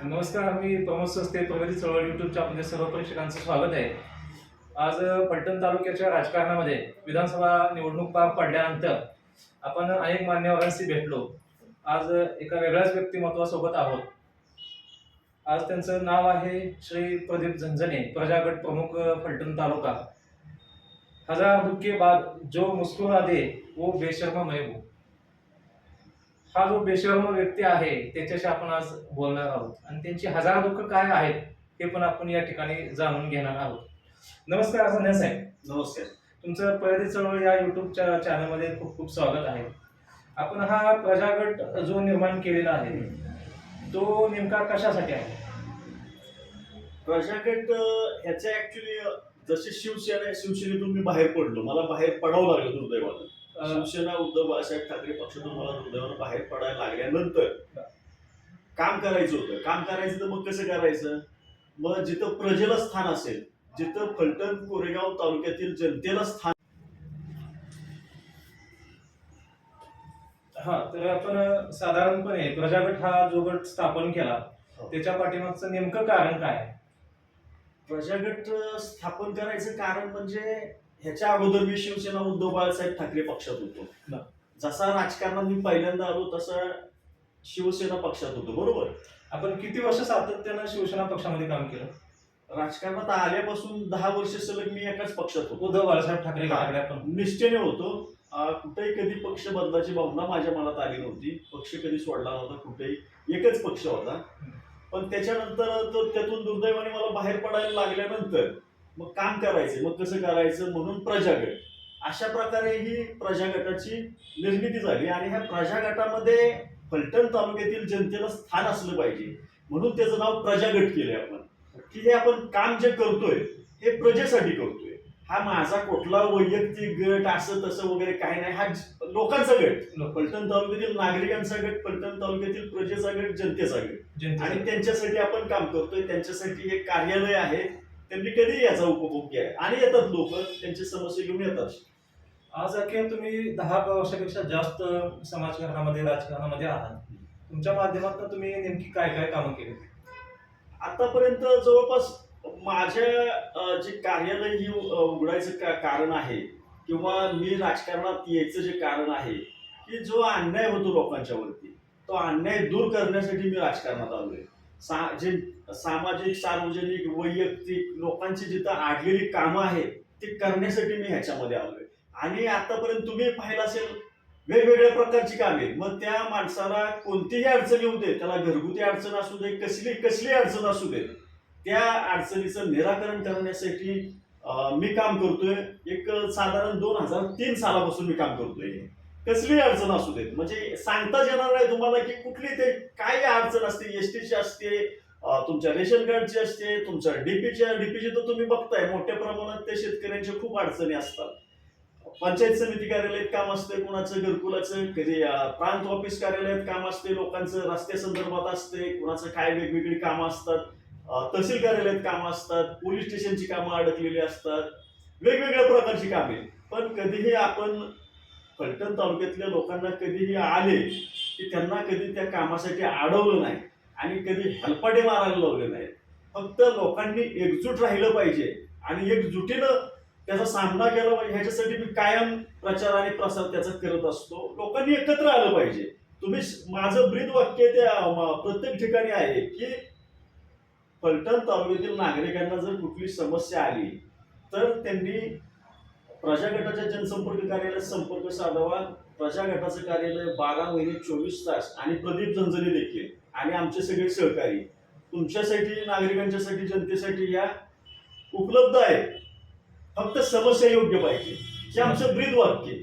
नमस्कार मी प्रमोद सस्ते प्रगती चळवळ युट्यूबच्या आपल्या सर्व प्रेक्षकांचं स्वागत आहे. आज अ, फलटण तालुक्याच्या राजकारणामध्ये विधानसभा निवडणूक पार पडल्यानंतर आपण अनेक मान्यवरांशी भेटलो. आज एका वेगळ्याच व्यक्तिमत्वासोबत आहोत. आज त्यांचं नाव आहे श्री प्रदीप झंझने प्रजागट प्रमुख फलटण तालुका. हजार दुःखे बाद जो मुस्कुरा दे वो बेशर्म महबूब. हा जो बेशर्म व्यक्ती आहे त्याच्याशी आपण आज बोलणार आहोत. आणि त्यांची हजार दुःख काय आहेत हे पण आपण या ठिकाणी जाणून घेणार आहोत. नमस्कार संध्या साहेब. नमस्कार. तुमचं प्रगती चळवळ या युट्यूबच्या चॅनलमध्ये खूप खूप स्वागत आहे. आपण हा प्रजागट जो निर्माण केलेला आहे तो नेमका कशासाठी आहे? प्रजागट ह्याच्या ऍक्च्युली जसे शिवसेना शिवसेनेतून मी बाहेर पडलो. मला बाहेर पडावं लागलं दुर्दैवानं. अ, शिवसेना उद्धव बाळासाहेब ठाकरे पक्षातून मला दुर्दैवानं बाहेर पडायला लागल्यानंतर काम करायचं होतं. काम करायचं तर मग कसं करायचं? मग जिथं प्रजेला स्थान असेल जिथं फलटण कोरेगाव तालुक्यातील जनतेला स्थान हा तर आपण साधारणपणे प्रजागट हा जो गट स्थापन केला हो. त्याच्या पाठीमागचं नेमकं कारण काय आहे? प्रजागट स्थापन करायचं कारण म्हणजे ह्याच्या अगोदर मी शिवसेना उद्धव बाळासाहेब ठाकरे पक्षात होतो. जसा राजकारणात मी पहिल्यांदा आलो तसा शिवसेना पक्षात होतो बरोबर? आपण किती वर्ष सातत्यानं शिवसेना पक्षामध्ये काम केलं? राजकारणात आल्यापासून दहा वर्ष सलग मी एकाच पक्षात होतो. उद्धव बाळासाहेब ठाकरे आपण निष्ठेने होतो. कुठेही कधी पक्ष बदलाची भावना माझ्या मनात आली नव्हती. पक्ष कधी सोडला नव्हता कुठेही. एकच पक्ष होता. पण त्याच्यानंतर तो त्यातून दुर्दैवाने मला बाहेर पडायला लागल्यानंतर मग काम करायचं मग कसं करायचं म्हणून प्रजागट अशा प्रकारे ही प्रजागटाची निर्मिती झाली आणि ह्या प्रजागटामध्ये फलटण तालुक्यातील जनतेला स्थान असलं पाहिजे. म्हणून त्याचं नाव प्रजागट केलंय आपण. की हे आपण काम जे करतोय हे प्रजेसाठी करतोय. हा माझा कुठला वैयक्तिक गट असं तसं वगैरे काही नाही. हा लोकांचा गट. फलटण तालुक्यातील नागरिकांचा गट फलटण तालुक्यातील प्रजेचा गट जनतेचा गट. आणि त्यांच्यासाठी आपण काम करतोय. त्यांच्यासाठी एक कार्यालय आहे. त्यांनी कधी याचा उपभोग घ्या आणि येतात लोक त्यांची समस्या घेऊन येतात. आज अखेर तुम्ही दहा वर्षापेक्षा जास्त समाजकारणामध्ये राजकारणामध्ये आहात. तुमच्या माध्यमातून तुम्ही नेमकी काय काय कामं केली? आतापर्यंत जवळपास माझ्या जे कार्यालय ही उघडायचं का कारण आहे किंवा मी राजकारणात यायचं जे कारण आहे की जो अन्याय होतो लोकांच्यावरती तो अन्याय दूर करण्यासाठी मी राजकारणात आलोय. सा जे सामाजिक सार्वजनिक वैयक्तिक लोकांची जिथं आढलेली कामं आहेत ती करण्यासाठी मी ह्याच्यामध्ये आलोय. आणि आतापर्यंत तुम्ही पाहिलं असेल वेगवेगळ्या प्रकारची कामे मग त्या माणसाला कोणतीही अडचण येऊ दे त्याला घरगुती अडचण असू दे कसली कसली अडचण असू दे त्या अडचणीचं निराकरण करण्यासाठी मी काम करतोय. एक साधारण दोन हजार तीन सालापासून मी काम करतोय. कसली अडचण असू देत? म्हणजे सांगताच येणार नाही तुम्हाला की कुठली ते काय अडचण असते? एस टीची असते तुमच्या रेशन कार्डची असते तुमच्या डीपीच्या डीपीची तर तुम्ही बघताय मोठ्या प्रमाणात त्या शेतकऱ्यांच्या खूप अडचणी असतात. पंचायत समिती कार्यालयात काम असते कुणाचं घरकुलाचं कधी प्रांत ऑफिस कार्यालयात काम असते लोकांचं रस्त्यासंदर्भात असते कुणाचं काय वेगवेगळी कामं असतात तहसील कार्यालयात कामं असतात पोलीस स्टेशनची कामं अडकलेली असतात वेगवेगळ्या प्रकारची कामे. पण कधीही आपण फलटण तालुक्यातल्या लोकांना कधीही आले की त्यांना कधी त्या कामासाठी अडवलं नाही. आणि कधी हेलपाटे मारायला लावले नाहीत. फक्त लोकांनी एकजूट राहिलं पाहिजे आणि एकजुटीनं त्याचा सामना केला पाहिजे. ह्याच्यासाठी मी कायम प्रचार आणि प्रसार त्याचा करत असतो. लोकांनी एकत्र आलं पाहिजे. तुम्ही माझं ब्रीद वाक्य त्या प्रत्येक ठिकाणी आहे की फलटण तालुक्यातील नागरिकांना जर कुठली समस्या आली तर त्यांनी प्रजागटाच्या जनसंपर्क कार्यालयात संपर्क साधावा. प्रजागटाचं कार्यालय बारा महिने चोवीस तास आणि प्रदीप झंझने देखील आणि आमचे सगळे सहकारी. तुमच्यासाठी नागरिकांच्यासाठी जनतेसाठी या उपलब्ध आहेत फक्त समस्या योग्य पाहिजे. हे आमचं ब्रीद वाक्य.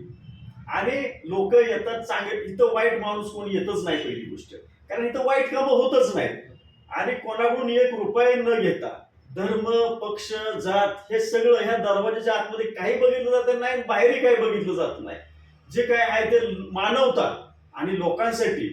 आणि लोक येतात चांगले इथं वाईट माणूस कोणी येतच नाही पहिली गोष्ट. कारण इथं वाईट कामं होतच नाही आणि कोणाकडून एक रुपये न घेता धर्म पक्ष जात हे सगळं ह्या दरवाजाच्या आतमध्ये काही बघितलं जात नाही आणि बाहेरही काही बघितलं जात नाही. जे काय आहे ते मानवता आणि लोकांसाठी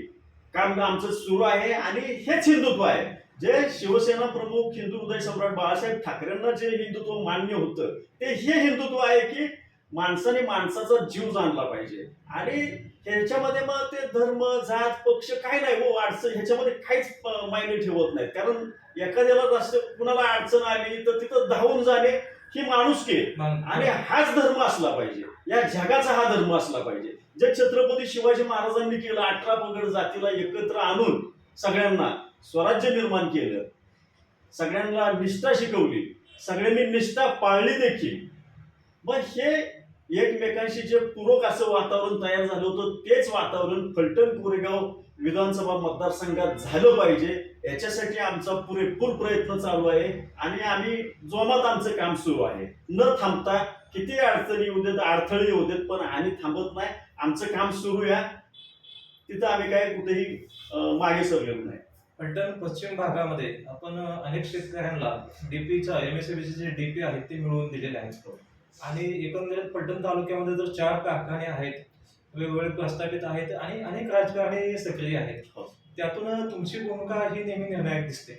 काम आमचं सुरू आहे आणि हेच हिंदुत्व आहे. जे शिवसेना प्रमुख हिंदू हृदय सम्राट बाळासाहेब ठाकरेंना जे हिंदुत्व मान्य होतं ते हे हिंदुत्व आहे की माणसाने माणसाचा जीव जाणला पाहिजे. आणि ह्याच्यामध्ये मग ते धर्म जात पक्ष काय नाही हो अडचण ह्याच्यामध्ये काहीच मायने ठेवत नाहीत. कारण एखाद्याला रस्ते कुणाला अडचण आली तर तिथं धावून जाणे ही माणुसकी. आणि हाच धर्म असला पाहिजे. या जगाचा हा धर्म असला पाहिजे. जे छत्रपती शिवाजी महाराजांनी केलं अठरा पगड जातीला एकत्र आणून सगळ्यांना स्वराज्य निर्माण केलं. सगळ्यांना निष्ठा शिकवली. सगळ्यांनी निष्ठा पाळली देखील. मग हे एकमेकांशी जे पूरक असं वातावरण तयार झालं होतं तेच वातावरण फलटण कोरेगाव विधानसभा मतदारसंघात झालं पाहिजे. याच्यासाठी आमचा पुरेपूर प्रयत्न चालू आहे आणि आम्ही जोमात आमचं काम सुरू आहे. न थांबता किती अडचणी येऊ देत अडथळे येऊ देत पण आम्ही थांबत नाही. आमचं काम सुरू या तिथं आम्ही काय कुठेही मागे सरलेलो नाही. फलटण पश्चिम भागामध्ये आपण अनेक शेतकऱ्यांना डीपीचा एम एस जे डीपी आहेत ते मिळवून दिलेले आहेत. आणि एकंदरीत फलटण तालुक्यामध्ये जर चार कारखाने आहेत वेगवेगळे प्रस्थापित आहेत आणि अनेक राजकारणी सक्रिय आहेत. हो. त्यातून तुमची भूमिका ही नेहमी निर्णायक दिसते.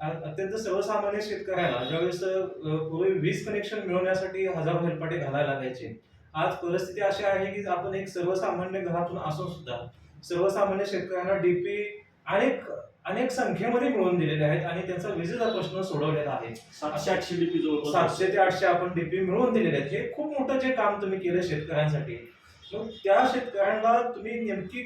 अत्यंत सर्वसामान्य शेतकऱ्याला ज्यावेळेस पूर्वी वीज कनेक्शन मिळवण्यासाठी हजारो हेलपाटे घालायला लागायचे आज परिस्थिती अशी आहे की आपण एक सर्वसामान्य घरातून असून सुद्धा सर्वसामान्य शेतकऱ्यांना डीपी अनेक अनेक संख्येमध्ये मिळवून दिलेले आहेत आणि त्यांचा विजेचा प्रश्न सोडवलेला आहे. सातशे आठशे डीपी जवळपास सातशे ते आठशे आपण डीपी मिळवून दिलेले आहेत. हे खूप मोठं जे काम तुम्ही केलं शेतकऱ्यांसाठी. मग त्या शेतकऱ्यांना तुम्ही नेमकी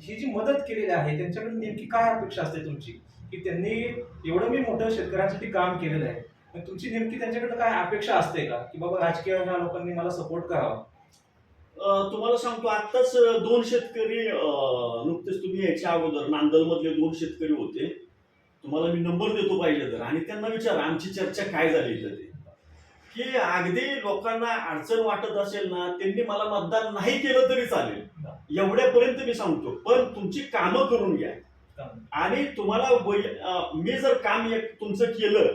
ही जी मदत केलेली आहे त्यांच्याकडून नेमकी काय अपेक्षा असते तुमची? की त्यांनी एवढं मी मोठं शेतकऱ्यांसाठी काम केलेलं आहे. तुमची नेमकी त्यांच्याकडनं काय अपेक्षा असते का? की बाबा राजकीय ह्या लोकांनी मला सपोर्ट करावा? तुम्हाला सांगतो आत्ताच अं, दोन शेतकरी नुकतेच तुम्ही याच्या अगोदर नांदल मधले दोन शेतकरी होते. तुम्हाला मी नंबर देतो पाहिजे तर. आणि त्यांना विचार आमची चर्चा काय झाली इथं ते? की अगदी लोकांना अडचण वाटत असेल ना त्यांनी मला मतदान नाही केलं तरी चालेल. एवढ्यापर्यंत मी सांगतो. पण तुमची कामं करून घ्या. आणि तुम्हाला मी जर काम एक तुमचं केलं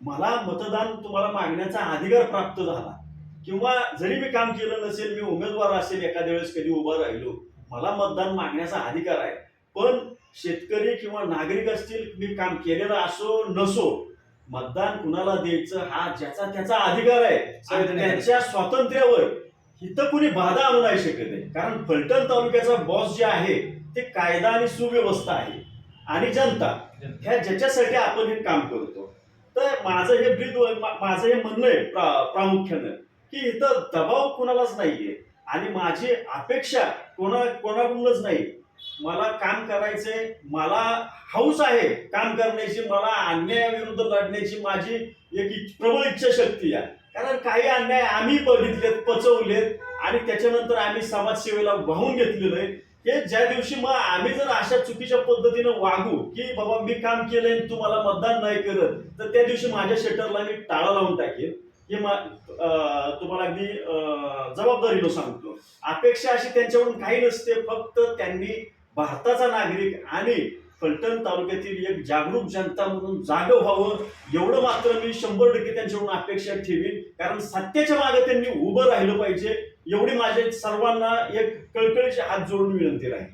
मला मतदान तुम्हाला मागण्याचा अधिकार प्राप्त झाला. किंवा जरी मी काम केलं नसेल मी उमेदवार असेल एखाद्या वेळेस कधी उभा राहिलो मला मतदान मागण्याचा अधिकार आहे. पण शेतकरी किंवा नागरिक असतील मी काम केलेलं असो नसो मतदान कुणाला द्यायचं हा ज्याचा त्याचा अधिकार आहे. त्याच्या स्वातंत्र्यावर इथं कुणी बाधा आणू नाही शकत आहे. कारण फलटण तालुक्याचा बॉस जे आहे ते कायदा आणि सुव्यवस्था आहे. आणि जनता. ह्या ज्याच्यासाठी आपण हे काम करतो. तर माझं हे ब्रीद माझं हे म्हणणं आहे प्रा- प्रामुख्यानं की इथं दबाव कुणालाच नाहीये आणि माझी अपेक्षा कोणा कोणाकडूनच नाही. मला काम करायचंय मला हौस आहे काम करण्याची मला अन्यायाविरुद्ध लढण्याची माझी एक प्रबळ इच्छाशक्ती आहे. कारण काही अन्याय आम्ही बघितलेत पचवलेत आणि त्याच्यानंतर आम्ही समाजसेवेला वाहून घेतलेलं आहे. हे ज्या दिवशी मग आम्ही जर अशा चुकीच्या पद्धतीनं वागू की बाबा मी काम केलंय तू मला मतदान नाही करत तर त्या दिवशी माझ्या शटरला मी टाळा लावून टाकेन. हे तुम्हाला अगदी जबाबदारीनं सांगतो. अपेक्षा अशी त्यांच्याकडून काही नसते फक्त त्यांनी भारताचा नागरिक आणि फलटण तालुक्यातील एक जागरूक जनता म्हणून जाग व्हावं एवढं मात्र मी शंभर टक्के त्यांच्याकडून अपेक्षा ठेवीन. कारण सत्याच्या मागे त्यांनी उभं राहिलं पाहिजे. एवढी माझे सर्वांना एक कळकळीचे हात जोडून विनंती राहील.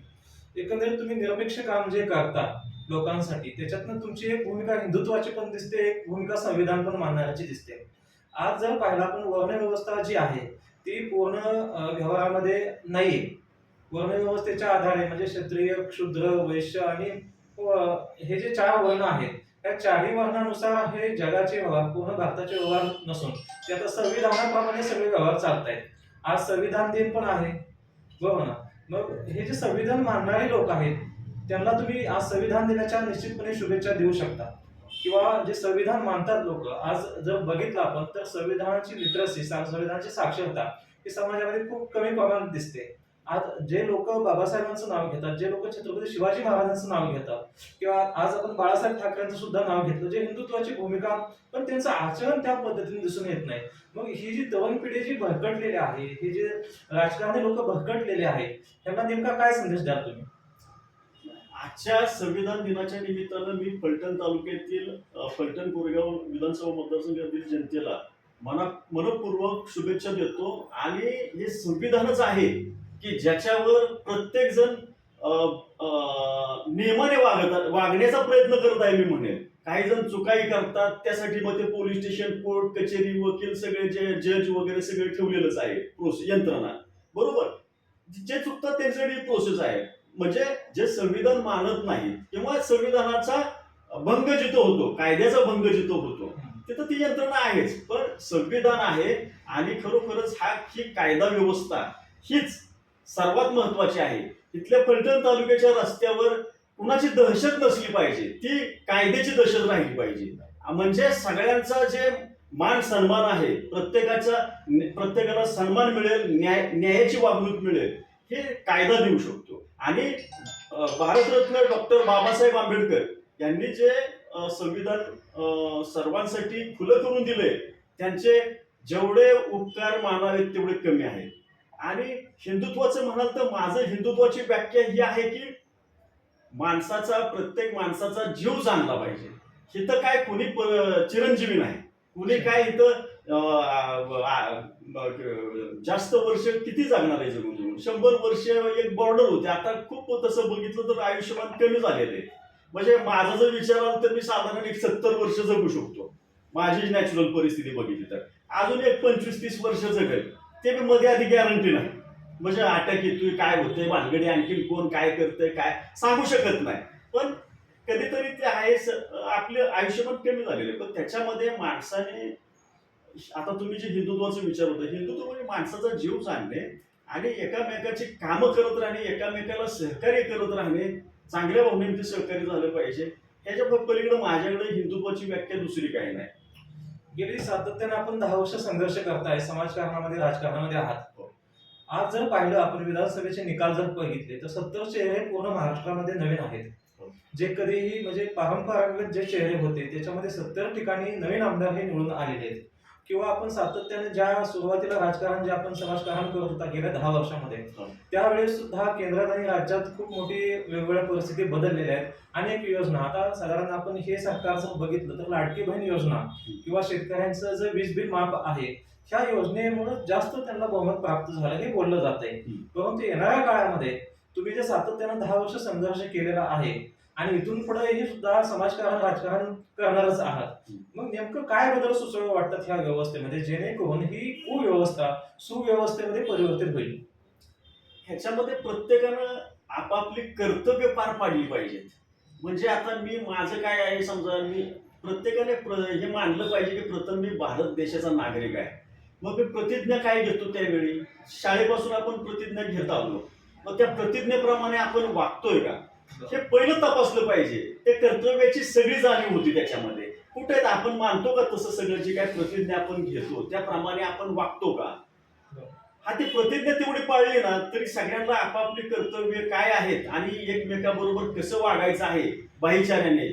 एकंदरीत तुम्ही निरपेक्ष काम जे करता लोकांसाठी त्याच्यातनं तुमची एक भूमिका हिंदुत्वाची पण दिसते एक भूमिका संविधान पण मानणाऱ्याची दिसते. आज जर पाहिला आपण वर्णव्यवस्था जी आहे ती पूर्ण व्यवहारामध्ये नाहीये. वर्णव्यवस्थेच्या आधारे म्हणजे क्षत्रिय क्षुद्र वैश्य आणि हे जे चार वर्ण आहेत त्या चारही वर्णानुसार हे जगाचे व्यवहार पूर्ण भारताचे व्यवहार नसून ते आता संविधानाप्रमाणे सगळे व्यवहार चालत आहेत आज संविधान दिन पण आहे. बरोबर ना. मग हे जे संविधान मानणारे लोक आहेत त्यांना तुम्ही आज संविधान दिनाच्या निश्चितपणे शुभेच्छा देऊ शकता. किंवा जे संविधान मानतात लोक आज जर बघितलं आपण तर संविधानाची लिटरसी संविधानाची साक्षरता ही समाजामध्ये खूप कमी प्रमाणात दिसते. आज जे लोक बाबासाहेबांचं नाव घेतात जे लोक छत्रपती शिवाजी महाराजांचं नाव घेतात किंवा आज आपण बाळासाहेब ठाकरेंचं सुद्धा नाव घेतलं जे हिंदुत्वाची भूमिका पण त्यांचं आचरण त्या पद्धतीने दिसून येत नाही. मग ही जी तरुण पिढी जी भरकटलेली आहे हे जे राजकारणी लोक भरकटलेले आहेत त्यांना नेमका काय संदेश द्याल तुम्ही? आजच्या संविधान दिनाच्या निमित्तानं मी फलटण तालुक्यातील फलटण कोरेगाव विधानसभा मतदारसंघातील जनतेला मना मनपूर्वक शुभेच्छा देतो. आणि हे संविधानच आहे. की ज्याच्यावर प्रत्येक जण नियमाने वागत वागण्याचा प्रयत्न करत आहे मी म्हणेन काही जण चुकाई करतात त्यासाठी मग ते पोलीस स्टेशन कोर्ट कचेरी वकील सगळे जे जज वगैरे सगळे ठेवलेलंच आहे प्रोसेस यंत्रणा. बरोबर? जे चुकतात त्यांच्यासाठी प्रोसेस आहे. म्हणजे जे संविधान मानत नाही किंवा संविधानाचा भंग जिथं होतो कायद्याचा भंग जिथं होतो तिथं ती यंत्रणा आहेच. पण संविधान आहे आणि खरोखरच हा ही कायदा व्यवस्था हीच सर्वात महत्वाची आहे. इथल्या फलटण तालुक्याच्या रस्त्यावर कुणाची दहशत नसली पाहिजे ती कायद्याची दहशत राहिली पाहिजे. म्हणजे सगळ्यांचा जे मान सन्मान आहे प्रत्येकाचा प्रत्येकाला सन्मान मिळेल न्याय न्यायाची वागणूक मिळेल हे कायदा देऊ शकतो. आणि भारतरत्न डॉक्टर बाबासाहेब आंबेडकर यांनी जे संविधान सर्वांसाठी खुलं करून दिले त्यांचे जेवढे उपकार मानावेत तेवढे कमी आहेत. आणि हिंदुत्वाचं म्हणाल तर माझं हिंदुत्वाची व्याख्या ही आहे की माणसाचा प्रत्येक माणसाचा जीव चांगला पाहिजे. इथं काय कोणी प- चिरंजीवी नाही. कुणी काय इथं जास्त वर्ष किती जगणार आहे जगून जगून? शंभर वर्ष एक बॉर्डर होते. आता खूप तसं बघितलं तर आयुष्यमान कमी झालेलं आहे म्हणजे माझा जर विचार आला तर मी साधारण एक सत्तर वर्ष जगू शकतो. माझी नॅचरल परिस्थिती बघितली तर. अजून एक पंचवीस तीस वर्ष जगेल. ते बी मध्ये आधी गॅरंटी नाही. म्हणजे अटॅक येतोय काय होतंय भानगडी आणखीन कोण काय करतंय काय सांगू शकत नाही. पण कधीतरी ते आहे आपलं आयुष्य पण कमी झालेलं पण त्याच्यामध्ये माणसाने आता तुम्ही जे हिंदुत्वाचं विचार होता हिंदुत्व म्हणजे माणसाचा जीव सांगणे आणि एकामेकाची कामं करत राहणे एकामेकाला सहकार्य करत राहणे चांगल्या भावनेने ते सहकार्य झालं पाहिजे. ह्याच्या पलीकडे माझ्याकडे हिंदुत्वाची व्याख्या दुसरी काही नाही. गेली सातत्याने आपण दहा वर्ष संघर्ष करताय समाजकारणामध्ये राजकारणामध्ये आहात. आज जर पाहिलं आपण विधानसभेचे निकाल जर बघितले तर सत्तर चेहरे पूर्ण महाराष्ट्रामध्ये नवीन आहेत. जे कधीही म्हणजे परंपरागत जे चेहरे होते त्याच्यामध्ये सत्तर ठिकाणी नवीन आमदार हे निवडून आलेले आहेत. किंवा आपण सातत्याने ज्या सुरुवातीला राजकारण जे आपण समाजकारण करत होता गेल्या दहा वर्षामध्ये हो. त्यावेळेस सुद्धा केंद्रात आणि राज्यात खूप मोठी वेगवेगळ्या परिस्थिती बदललेल्या आहेत अनेक योजना आता साधारण आपण हे सरकारचं बघितलं तर लाडकी बहीण योजना किंवा शेतकऱ्यांचं जे वीज बिल माफ आहे ह्या योजनेमुळे जास्त त्यांना बहुमत प्राप्त झालं हे बोललं जात आहे. परंतु येणाऱ्या काळामध्ये तुम्ही जे सातत्यानं दहा वर्ष संघर्ष केलेला आहे आणि इथून पुढे हे सुद्धा समाजकारण राजकारण करणारच आहात. मग नेमकं काय बदल सुचव वाटतात ह्या व्यवस्थेमध्ये? जेणेकरून ही कुव्यवस्था सुव्यवस्थेमध्ये परिवर्तित होईल? ह्याच्यामध्ये प्रत्येकानं आपापली कर्तव्य पार पाडली पाहिजेत. म्हणजे आता मी माझं काय आहे समजा मी प्रत्येकाने प्र- हे मानलं पाहिजे की प्रथम मी भारत देशाचा नागरिक आहे. मग मी प्रतिज्ञा काय घेतो त्यावेळी? शाळेपासून आपण प्रतिज्ञा घेत आलो मग त्या प्रतिज्ञेप्रमाणे आपण वागतोय का? हे पहिलं तपासलं पाहिजे. ते कर्तव्याची सगळी जाणीव होती त्याच्यामध्ये. कुठे? आपण मानतो का तसं सगळं जे काय प्रतिज्ञा आपण घेतो त्याप्रमाणे आपण वागतो का? हा. ती प्रतिज्ञा तेवढी पाळली ना तरी सगळ्यांना आपापली कर्तव्य काय आहेत आणि एकमेकाबरोबर कसं वागायचं आहे? भाईचाऱ्याने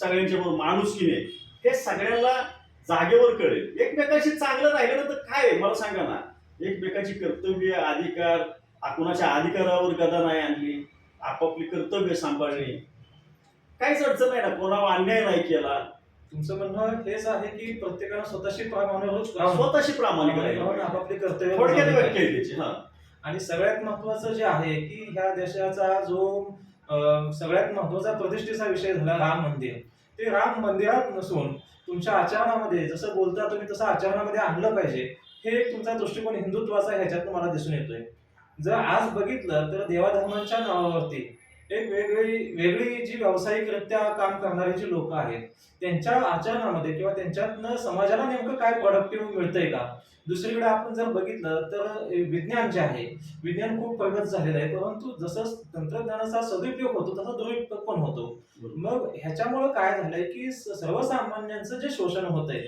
सगळ्यांच्या बरोबर माणुसकीने. हे सगळ्यांना जागेवर कळेल. एकमेकाशी चांगलं राहिल्यानंतर काय आहे? मला सांगा ना. एकमेकाची कर्तव्य अधिकार कुणाच्या अधिकारावर गदा नाही आणली? आपापली कर्तव्य सांभाळली काहीच अडचण नाही ना कोणावर अन्याय नाही केला. तुमचं म्हणणं हेच आहे की प्रत्येकानं स्वतःशी प्रामाणिक स्वतःशी प्रामाणिक राहिलं आपापली कर्तव्य थोडक्यात व्याख्या. आहे त्याची हा. आणि सगळ्यात महत्वाचं जे आहे की ह्या देशाचा जो सगळ्यात महत्त्वाचा प्रतिष्ठेचा विषय झाला राम मंदिर. ते राम मंदिरात नसून तुमच्या आचरणामध्ये जसं बोलता तुम्ही तसं आचरणामध्ये आणलं पाहिजे. हे तुमचा दृष्टिकोन हिंदुत्वाचा ह्याच्यात मला दिसून येतोय. जर आज बघितलं तर देवाधर्मांच्या नावावरती एक वेगळी वेगळी जी व्यावसायिकरित्या काम करणारी जी लोक आहेत त्यांच्या आचरणामध्ये किंवा त्यांच्यातनं समाजाला नेमकं काय प्रोडक्टिव्ह मिळतंय का? दुसरीकडे आपण जर बघितलं तर विज्ञान जे आहे विज्ञान खूप प्रगत झालेलं आहे परंतु जसं तंत्रज्ञानाचा सदुपयोग होतो तसा दुरुपयोग पण होतो. मग ह्याच्यामुळं काय झालंय की सर्वसामान्यांचं जे शोषण होत आहे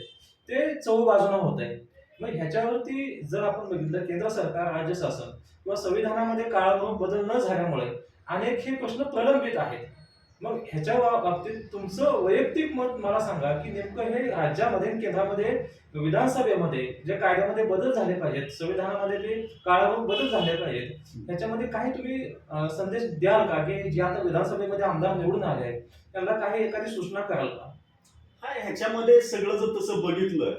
ते चौ बाजूनं होत आहे मग ह्याच्यावरती जर आपण बघितलं केंद्र सरकार राज्य शासन किंवा संविधानामध्ये काळानुरूप बदल न झाल्यामुळे अनेक हे प्रश्न प्रलंबित आहेत. मग ह्याच्या बाबतीत तुमचं वैयक्तिक मत मला सांगा की नेमकं हे राज्यामध्ये केंद्रामध्ये विधानसभेमध्ये जे कायद्यामध्ये बदल झाले पाहिजेत संविधानामध्ये जे काळानुरूप बदल झाले पाहिजेत त्याच्यामध्ये काही तुम्ही संदेश द्याल का की जे आता विधानसभेमध्ये आमदार निवडून आले आहेत त्यांना काही एखादी सूचना कराल का? हा ह्याच्यामध्ये सगळं जर तसं बघितलं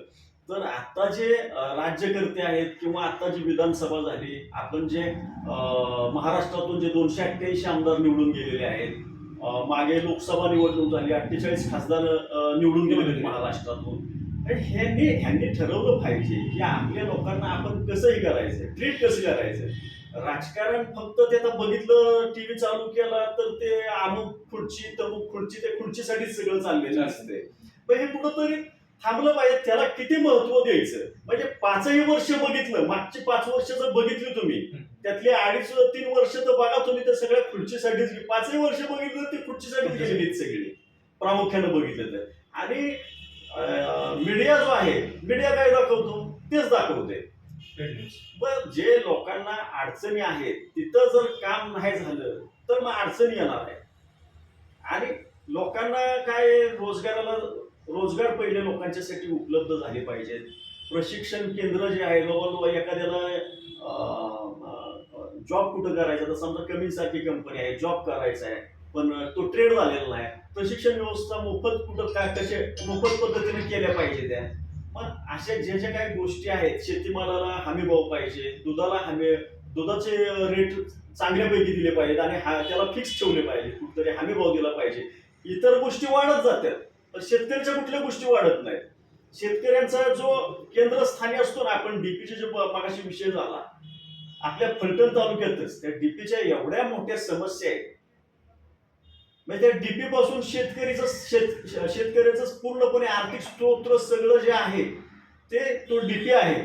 तर आता जे राज्यकर्ते आहेत किंवा आता जी विधानसभा झाली आपण जे महाराष्ट्रातून जे दोनशे अठ्ठ्याऐंशी आमदार निवडून गेलेले आहेत मागे लोकसभा निवडणूक झाली अठ्ठेचाळीस खासदार निवडून गेलेले महाराष्ट्रातून. ह्यांनी ह्यांनी ठरवलं पाहिजे की आपल्या लोकांना आपण कसंही करायचं ट्रीट कसं करायचं राजकारण फक्त ते आता बघितलं टीव्ही चालू केला तर ते अमुक खुर्ची तमुक खुर्ची ते खुर्चीसाठीच सगळं चाललेलं असते पण हे कुठंतरी थांबलं पाहिजे त्याला किती महत्त्व द्यायचं? म्हणजे पाचही वर्ष बघितलं मागची पाच वर्ष जर बघितली तुम्ही. त्यातली अडीच तीन वर्ष तर बघा तुम्ही त्या सगळ्या खुर्चीसाठीच पाचही वर्ष बघितलं ती खुर्चीसाठीच गेलेली सगळी. प्रामुख्यानं बघितलं तर. आणि मीडिया जो आहे मीडिया काय दाखवतो? तेच दाखवते जे लोकांना अडचणी आहेत तिथं जर काम नाही झालं तर मग अडचणी येणार आहे आणि लोकांना काय रोजगाराला रोजगार पहिले लोकांच्यासाठी उपलब्ध झाले पाहिजेत. प्रशिक्षण केंद्र जे आहे बाबा एखाद्याला जॉब कुठं करायचा? तर समजा कमीसाठी कंपनी आहे जॉब करायचा आहे पण तो ट्रेड झालेला नाही. प्रशिक्षण व्यवस्था मोफत कुठं काय कसे मोफत पद्धतीने केल्या पाहिजे त्या? मग अशा ज्या ज्या काही गोष्टी आहेत शेतीमालाला हमी भाव पाहिजे दुधाला हमी दुधाचे रेट चांगल्यापैकी दिले पाहिजेत आणि हा त्याला फिक्स ठेवले पाहिजे कुठतरी हमी भाव दिला पाहिजे. इतर गोष्टी वाढत जातात. पण शेतकऱ्याच्या कुठल्या गोष्टी वाढत नाहीत. शेतकऱ्यांचा जो केंद्रस्थानी असतो ना आपण डीपीचे जे मगाशी विषय झाला आपल्या फलटण तालुक्यातच त्या डीपीच्या एवढ्या मोठ्या समस्या आहेत. म्हणजे त्या डीपी पासून शेतकरीचं शेत शेतकऱ्याचं पूर्णपणे आर्थिक स्त्रोत्र सगळं जे आहे ते तो डीपी आहे.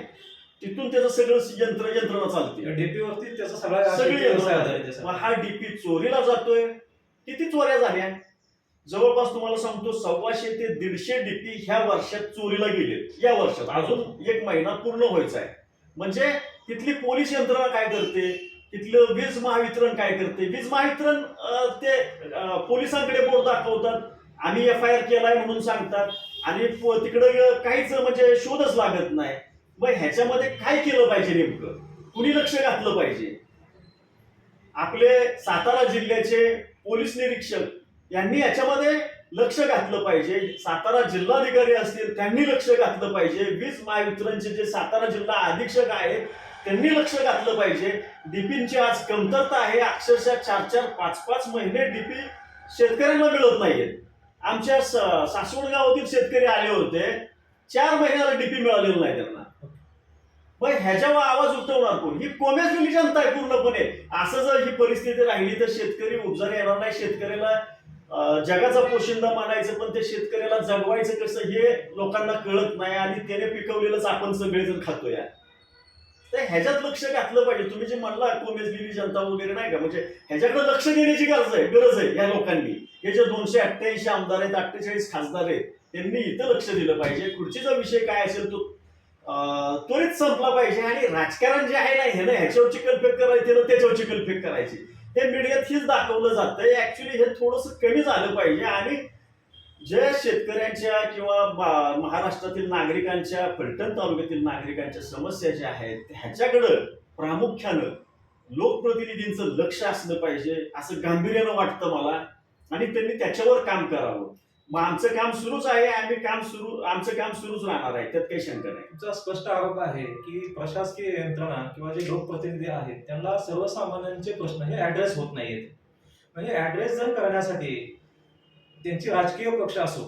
तिथून त्याचं सगळं यंत्र यंत्रणा चालते. या DP वरती त्याचा सगळा सगळी हा डीपी चोरीला जातोय. किती चोऱ्या झाल्या? जवळपास तुम्हाला सांगतो सव्वाशे ते दीडशे डीपी ह्या वर्षात चोरीला गेलेत. या वर्षात अजून एक महिना पूर्ण व्हायचा आहे. म्हणजे तिथली पोलीस यंत्रणा काय करते? तिथलं वीज महावितरण काय करते? वीज महावितरण ते पोलिसांकडे बोर्ड दाखवतात आम्ही एफ आय आर केलाय म्हणून सांगतात. आणि तिकडं काहीच म्हणजे शोधच लागत नाही. मग ह्याच्यामध्ये काय केलं पाहिजे नेमकं? कुणी लक्ष घातलं पाहिजे? आपले सातारा जिल्ह्याचे पोलीस निरीक्षक यांनी याच्यामध्ये लक्ष घातलं पाहिजे. सातारा जिल्हाधिकारी असतील त्यांनी लक्ष घातलं पाहिजे. वीज महावितरणचे जे सातारा जिल्हा अधीक्षक आहेत त्यांनी लक्ष घातलं पाहिजे. डीपींची आज कमतरता आहे. अक्षरशः चार चार पाच पाच महिने डीपी शेतकऱ्यांना मिळत नाहीये आमच्या स- सासवड गावातील शेतकरी आले होते. चार महिन्याला डीपी मिळालेलं नाही त्यांना. मग ह्याच्यावर आवाज उठवणार कोण? ही कोमेजलेली जनता आहे पूर्णपणे. असं जर ही परिस्थिती राहिली तर शेतकरी उपजाने येणार नाही. शेतकऱ्याला जगाचा पोशिंदा मानायचं पण ते शेतकऱ्याला जगवायचं कसं हे लोकांना कळत नाही आणि त्याने पिकवलेलंच आपण सगळेजण खातोय. तर ह्याच्यात लक्ष घातलं पाहिजे. तुम्ही जे म्हणला कोमेजलेली जनता वगैरे नाही का? म्हणजे ह्याच्याकडे लक्ष देण्याची गरज आहे गरज आहे या लोकांनी. हे जे दोनशे अठ्ठ्याऐंशी आमदार आहेत अठ्ठेचाळीस खासदार आहेत त्यांनी इथं लक्ष दिलं पाहिजे. खुर्चीचा विषय काय असेल तो त्वरित संपला पाहिजे. आणि राजकारण जे आहे ना हे ना ह्याच्यावर चिकलफेक करायची ना त्याच्यावर चिकलफेक करायची. हे मीडियात हेच दाखवलं जातं ऍक्च्युली हे थोडंसं कमी झालं पाहिजे आणि जे शेतकऱ्यांच्या किंवा महाराष्ट्रातील नागरिकांच्या फलटण तालुक्यातील नागरिकांच्या समस्या ज्या आहेत ह्याच्याकडं प्रामुख्यानं लोकप्रतिनिधींचं लक्ष असलं पाहिजे असं गांभीर्यानं वाटतं मला. आणि त्यांनी त्याच्यावर काम करावं. मग आमचं काम सुरूच आहे आम्ही काम सुरू आमचं काम सुरूच राहणार आहे. त्यात काही शंका नाही. तुमचा स्पष्ट आरोप आहे की प्रशासकीय यंत्रणा किंवा जे लोकप्रतिनिधी आहेत त्यांना सर्वसामान्यांचे प्रश्न हे ऍड्रेस होत नाहीयेत. म्हणजे ऍड्रेस जर करण्यासाठी त्यांची राजकीय पक्ष असो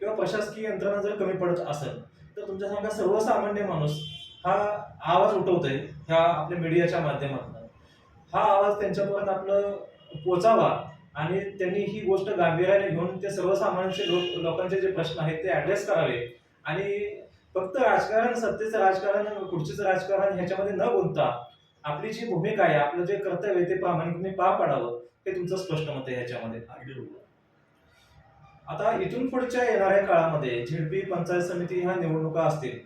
किंवा प्रशासकीय यंत्रणा जर कमी पडत असेल तर तुमच्या सांगा सर्वसामान्य माणूस हा आवाज उठवतोय ह्या आपल्या मीडियाच्या माध्यमातून. हा आवाज त्यांच्यापर्यंत आपलं पोचावा आणि त्यांनी ही गोष्ट गांभीर्याने घेऊन ते सर्वसामान्यांचे लोक लोकांचे जे प्रश्न आहेत ते ऍड्रेस करावे. आणि फक्त राजकारण सत्तेचं राजकारण खुर्चीचं राजकारण ह्याच्यामध्ये न गुंतता आपली जी भूमिका आहे आपलं जे कर्तव्य आहे ते प्रामाणिकपणे पार पाडावं हे तुमचं स्पष्ट मत आहे ह्याच्यामध्ये. आता इथून पुढच्या येणाऱ्या काळामध्ये झेडपी पंचायत समिती ह्या निवडणुका असतील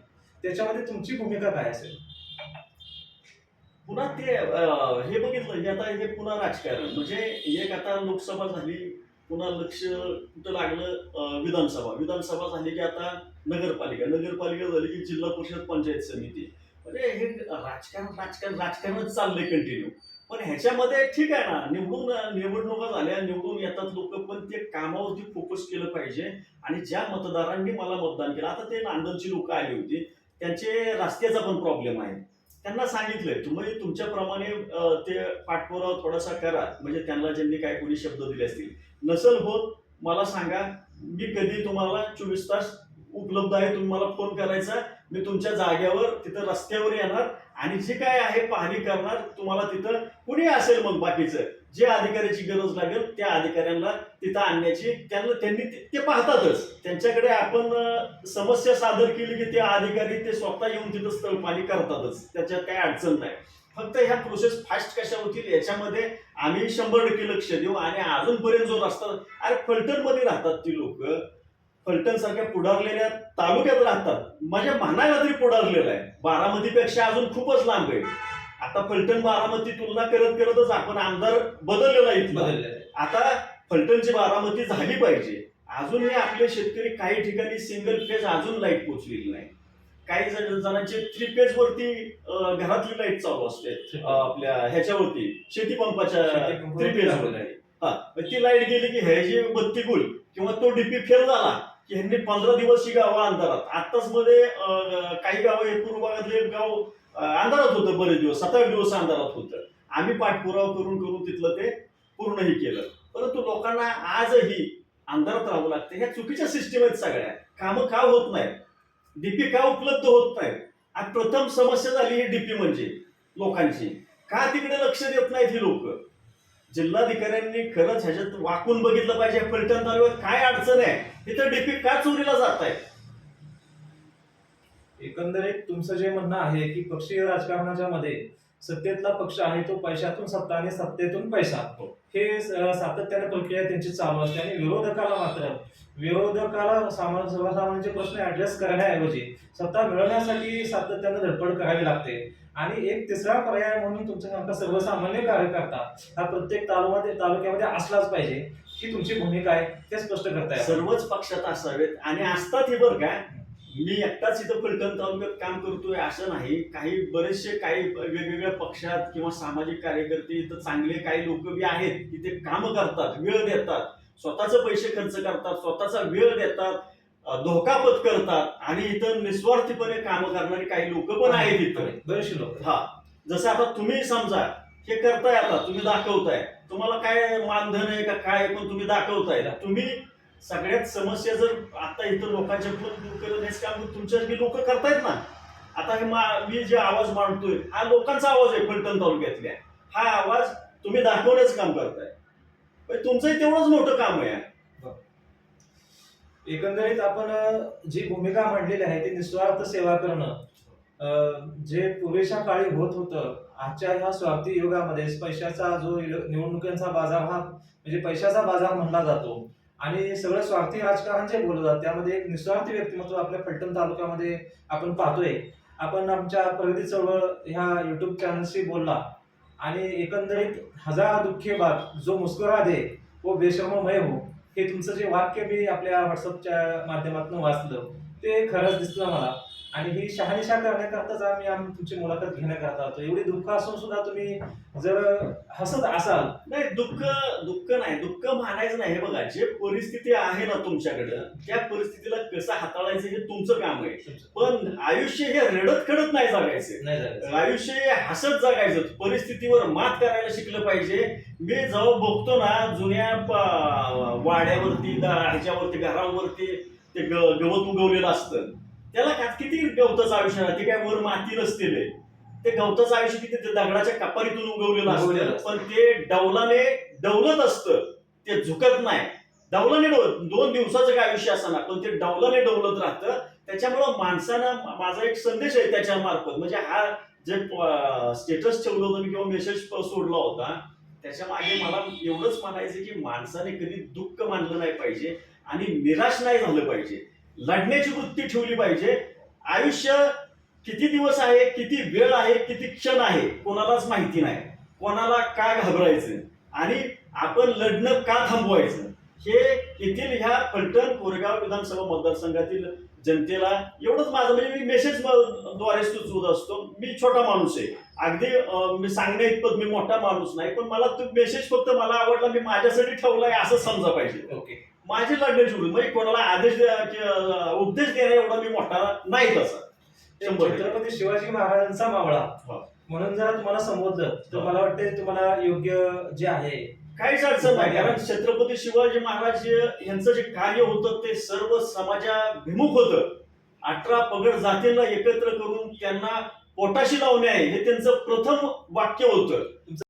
त्याच्यामध्ये तुमची भूमिका काय असेल? पुन्हा ते हे बघितलं की आता हे पुन्हा राजकारण. म्हणजे एक आता लोकसभा झाली पुन्हा लक्ष कुठं लागलं? विधानसभा. विधानसभा झाली की आता नगरपालिका. नगरपालिका झाली की जिल्हा परिषद पंचायत समिती. म्हणजे हे राजकारण राजकारण राजकारणच चाललंय कंटिन्यू पण ह्याच्यामध्ये ठीक आहे ना निवडून निवडणुका झाल्या निवडून येतात लोक पण ते कामावरती फोकस केलं पाहिजे. आणि ज्या मतदारांनी मला मतदान केलं आता ते नांदलची लोक आली होती त्यांचे रस्त्याचा पण प्रॉब्लेम आहे. त्यांना सांगितलंय. तुम्ही तुमच्याप्रमाणे ते पाठपुरावा थोडासा करा. म्हणजे त्यांना ज्यांनी काय कोणी शब्द दिले असतील. नसल होत मला सांगा. मी कधी तुम्हाला चोवीस तास उपलब्ध आहे तुम्ही मला फोन करायचा मी तुमच्या जाग्यावर तिथं रस्त्यावर येणार आणि जे काय आहे पाहणी करणार तुम्हाला तिथं कुणी असेल मग बाकीचं. जे अधिकाऱ्याची गरज लागेल त्या अधिकाऱ्यांना तिथं आणण्याची त्यांना त्यांनी ते पाहतातच. त्यांच्याकडे आपण समस्या सादर केली की ते अधिकारी ते स्वतः येऊन तिथं स्थळ पाणी करतातच. त्याच्यात काही अडचण नाही. फक्त ह्या प्रोसेस फास्ट कशा होतील याच्यामध्ये आम्ही शंभर टक्के लक्ष देऊ आणि अजूनपर्यंत जो रस्ता अरे फलटणमध्ये राहतात ती लोक फलटण सारख्या पुढारलेल्या तालुक्यात राहतात. माझ्या म्हणायला तरी पुढारलेला आहे. बारामतीपेक्षा अजून खूपच लांब आहे. आता फलटण बारामती तुलना करत करतच आपण आमदार बदललेला आहे इथला. आता फलटणची बारामती झाली पाहिजे. अजूनही आपले शेतकरी काही ठिकाणी सिंगल फेज अजून लाइट पोहोचलेली नाही. काही जण- जणांचे थ्री फेज वरती घरातली लाइट चालू असते. आपल्या ह्याच्यावरती शेती पंपाच्या थ्री फेज चालू वर ती लाइट गेली की हे जे बत्ती गुल किंवा तो डीपी फेल झाला की ह्यांनी पंधरा दिवस ही गावं अंधारात. आत्ताच मध्ये काही गावं हे पूर्व भागातले गाव अंधारात होतं बरेच दिवस सतरा दिवस अंधारात होतं. आम्ही पाठपुरावा करून करून तिथलं ते पूर्णही केलं. परंतु लोकांना आजही अंधारात राहावं लागतं. ह्या चुकीच्या सिस्टीम आहेत सगळ्या. कामं का होत नाहीत? डीपी का उपलब्ध होत नाहीत? आणि प्रथम समस्या झाली ही डीपी म्हणजे लोकांची. का तिकडे लक्ष देत नाहीत ही लोक? जिल्हाधिकाऱ्यांनी खरंच ह्याच्यात वाकून बघितलं पाहिजे. पर्यटन तालुक्यात काय अडचण आहे? तिथं डीपी का चोरीला जात आहे एकंदरीत तुमचं जे म्हणणं आहे की पक्षीय राजकारणाच्या मध्ये सत्तेतला पक्ष आहे तो पैशातून सत्ता आणि सत्तेतून पैसा. हो. हे सातत्याने प्रक्रिया त्यांची चालू असते आणि विरोधकाला मात्र विरोधकाला सामान्य सर्वसामान्यांचे प्रश्न ऍड्रेस करण्याऐवजी सत्ता मिळवण्यासाठी सातत्याने धडपड करावी लागते. आणि एक तिसरा पर्याय म्हणून तुमच्या सर्वसामान्य कार्यकर्ता हा प्रत्येक तालुक्यामध्ये तालुक्यामध्ये असलाच पाहिजे. ही तुमची भूमिका आहे ते स्पष्ट करताय सर्वच पक्षात असावेत. आणि असतात हे बरं का मी एकटाच इथं फलटण तालुक्यात काम करतोय असं नाही. काही बरेचसे काही वेगवेगळ्या पक्षात किंवा सामाजिक कार्यकर्ते इथं चांगले काही लोक बी आहेत की ते काम करतात वेळ देतात. स्वतःचे पैसे खर्च करतात स्वतःचा वेळ देतात अं, धोका पत्करतात आणि इथं निस्वार्थीपणे काम करणारे काही लोक पण आहेत इथं. बरेचसे लोक. हा. जसं आता तुम्ही समजा हे करताय आता तुम्ही दाखवताय. तुम्हाला काय मानधन आहे का काय पण तुम्ही दाखवताय. तुम्ही सगळ्यात समस्या जर आता इथं लोकांच्या पण दूर करण्याचं काम तुमच्यासारखी लोक करतायत ना. आता हे मा- मी जे आवाज मांडतोय हा लोकांचा आवाज आहे फलटण तालुक्यातल्या. हा आवाज तुम्ही दाखवण्याचं काम करताय. पण तुमचंही तेवढंच मोठं काम आहे एकंदरीत आपण जी भूमिका मांडलेली आहे ती निस्वार्थ सेवा करणं जे पूर्वीच्या काळी होत होतं आजच्या ह्या स्वार्थी युगामध्ये पैशाचा जो निवडणुकांचा बाजार हा म्हणजे पैशाचा बाजार म्हणला जातो. आणि सगळं स्वार्थी राजकारण जे बोललं जातं त्यामध्ये एक निस्वार्थी व्यक्तिमत्व आपल्या फलटण तालुक्यामध्ये आपण पाहतोय. आपण आमच्या प्रगती चळवळ ह्या युट्यूब चॅनलशी बोलला. आणि एकंदरीत हजार दुःखे बाग जो मुस्कुरा दे वो बेशर्ममय हो हे तुमचं जे वाक्य मी आपल्या व्हॉट्सअपच्या माध्यमातून वाचलं ते खरंच दिसलं मला. आणि ही शहानिशा करण्याकरताच आम्ही आम्ही तुमची मुलाखत घेण्याकरता होतो एवढी दुःख असून सुद्धा तुम्ही जर हसत असाल नाही दुःख दुःख नाही दुःख मानायचं नाही. हे बघा जे परिस्थिती आहे ना तुमच्याकडं त्या परिस्थितीला कसं हाताळायचं हे तुमचं काम आहे. पण आयुष्य हे रडत खडत नाही जगायचं. नाही आयुष्य हे हसत जगायचं. परिस्थितीवर मात करायला शिकलं पाहिजे. मी जेव्हा बघतो ना जुन्या प- वाड्यावरती दा- ह्याच्यावरती घरावरती ते ग- गवत उगवलेलं असतं. त्याला का- किती गवताचं आयुष्य आहे? ते काय वर माती नसते ते. ते गवताचं आयुष्य किती? ते दगडाच्या कपारीतून उगवलेलं असतं. पण ते डौलाने डौलत असतं. ते झुकत नाही. डौलाने डोल दोन दिवसाचं काय आयुष्य असताना पण ते डौलाने डौलत राहतं. त्याच्यामुळं माणसानं माझा एक संदेश आहे त्याच्या मार्फत म्हणजे हा जे स्टेटस ठेवलं होतं मी किंवा मेसेज सोडला होता त्याच्यामागे मला एवढंच म्हणायचं की माणसाने कधी दुःख मानलं नाही पाहिजे आणि निराश नाही झालं पाहिजे. लढण्याची वृत्ती ठेवली पाहिजे. आयुष्य किती दिवस आहे किती वेळ आहे किती क्षण आहे कोणालाच माहिती नाही. कोणाला का घाबरायचं? आणि आपण लढणं का थांबवायचं? हे येथील ह्या फलटण कोरेगाव विधानसभा मतदारसंघातील जनतेला एवढंच माझं म्हणजे मी मेसेजद्वारे सुचवत असतो. मी छोटा माणूस आहे. अगदी मी सांगण्या इतपत मी मोठा माणूस नाही पण मला तो मेसेज फक्त मला आवडला मी माझ्यासाठी ठेवलाय असं समजा पाहिजे. ओके. माझी लढण्याची वृत्ती म्हणजे कोणाला आदेश उपदेश देण्या एवढा मी मोठा नाही तसा. छत्रपती शिवाजी महाराजांचा मावळा. म्हणून जर तुम्हाला संबोधलं तर मला वाटतं तुम्हाला योग्य जे आहे. काहीच अडचण नाही. कारण छत्रपती शिवाजी महाराज यांचं जे कार्य होतं ते सर्व समाजाभिमुख होतं. अठरा पगड जातींना एकत्र करून त्यांना पोटाशी लावणे आहे हे त्यांचं प्रथम वाक्य होतं.